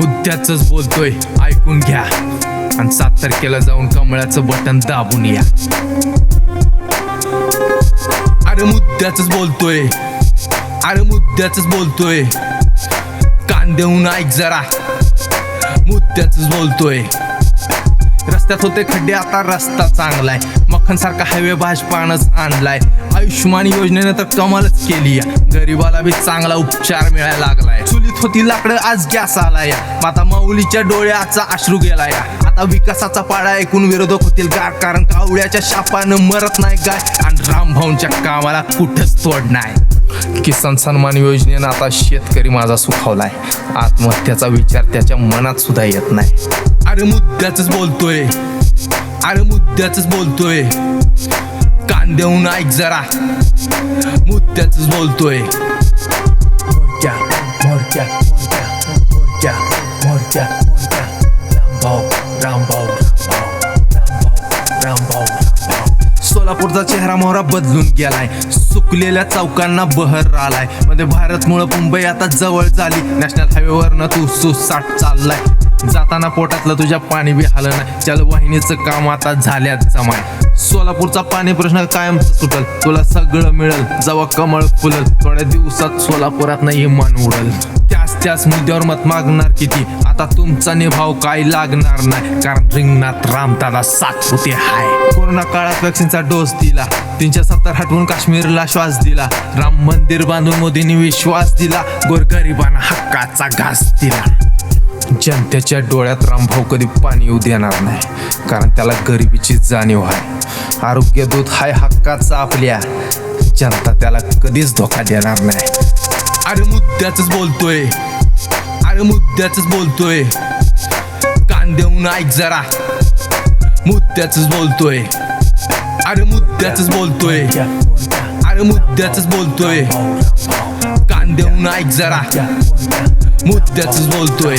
मुद्द्याच बोलतोय. ऐकून घ्या. आणि सात तारखेला जाऊन कमळाचं बटन दाबून या. अरे मुद्द्याच बोलतोय. अरे मुद्द्याच बोलतोय. कान देऊन ऐक जरा. मुद्द्याच बोलतोय. रस्त्यात होते खड्डे आता रस्ता चांगलाय. मक्खन सारखा हायवे भाजपानच आणलाय. आयुष्यमान योजनेने तर कमालच केली या. गरीबाला बी चांगला उपचार मिळायला लागलाय. होती लाकडं आज गॅस आला या. माता माऊलीच्या डोळ्याचा अश्रू गेला या. आता विकासाचा पाडा ऐकून विरोधक होतील गार कारण कावळ्याच्या शापानं मरत नाही गाय आणि रामभाऊंच्या कामाला कुठंच तोड नाही. किसान सन्मान योजनेनं आता शेतकरी माझा सुखावलाय. आत्महत्याचा विचार त्याच्या मनात सुद्धा येत नाही. अरे मुद्द्याच बोलतोय. अरे मुद्द्याच बोलतोय. देऊन ऐक जरा. मुद्द्याच बोलतोय. मोर्चा मोर्चा मोर्चा मोर्चा रामभाऊ रामभाऊ रामभाऊ रामभाऊ सोलापूरचा चेहरा मोहरा बदलून गेलाय. सुकलेल्या चौकांना बहर आलाय. मध्ये भारतमुळं मुंबई आता जवळ झाली. नॅशनल हायवेवरनं तू सुसाट चाललाय. जाताना पोटातलं तुझ्या पाणी बी आलं नाही. जलवाहिनीचं काम आता झाल्यात जमाय. सोलापूरचा पाणी प्रश्न कायम सुटल. तुला सगळं मिळल. जवा कमळ फुलल. थोड्या दिवसात सोलापुरात नाही मन उडल. त्याच मुद्द्यावर मत मागणार किती? आता तुमचा निभाव काय लागणार नाही? कारण रिंगणात त्याला सात होते हाय. कोरोना काळात वॅक्सिनचा डोस दिला. तीनशे सत्तर हटवून काश्मीरला श्वास दिला. राम मंदिर बांधून मोदींनी विश्वास दिला. गोरगरिबांना हक्काचा घास दिला. जनतेच्या डोळ्यात रामभाऊ कधी पाणी येऊ देणार नाही. कारण त्याला गरिबीची जाणीव आहे. आरोग्य दूत हाय हक्काचा आपल्या. जनता त्याला कधीच धोका देणार नाही. अरे मुद्द्याच बोलतोय. अरे मुद्द्याच बोलतोय. कान देऊन ऐक जरा. मुद्द्याच बोलतोय. अरे मुद्द्याच बोलतोय. अरे मुद्द्याच बोलतोय. कान देऊन ऐक जरा. मुद्द्याच बोलतोय.